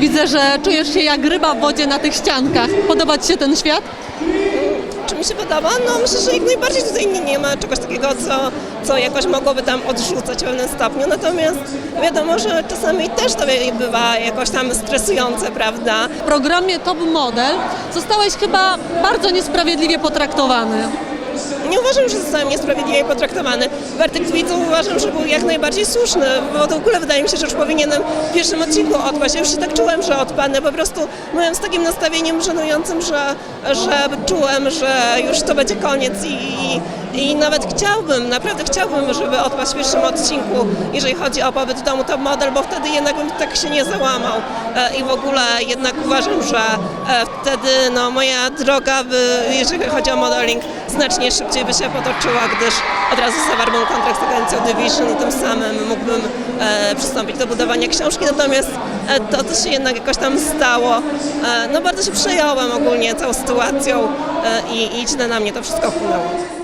Widzę, że czujesz się jak ryba w wodzie na tych ściankach. Podoba Ci się ten świat? Czy mi się podoba? No myślę, że jak najbardziej tutaj nie, nie ma czegoś takiego, co, co jakoś mogłoby tam odrzucać w pewnym stopniu. Natomiast wiadomo, że czasami też to bywa jakoś tam stresujące, prawda? W programie Top Model zostałeś chyba bardzo niesprawiedliwie potraktowany. Nie uważam, że zostałem niesprawiedliwie potraktowany. Werdykt widzów uważam, że był jak najbardziej słuszny, bo w ogóle wydaje mi się, że już powinienem w pierwszym odcinku odpaść. Ja już się tak czułem, że odpadnę. Po prostu byłem z takim nastawieniem żenującym, że, że czułem, że już to będzie koniec i, i nawet chciałbym, naprawdę chciałbym, żeby odpaść w pierwszym odcinku, jeżeli chodzi o pobyt w domu top model, bo wtedy jednak bym tak się nie załamał. E, I w ogóle jednak uważam, że e, wtedy no, moja droga, by, jeżeli chodzi o modeling, znacznie szybciej by się potoczyła, gdyż od razu zawarłbym kontrakt z agencją Division i tym samym mógłbym e, przystąpić do budowania książki. Natomiast e, to, to się jednak jakoś tam stało. E, no bardzo się przejąłem ogólnie tą sytuacją e, i, i na mnie to wszystko wpłynęło.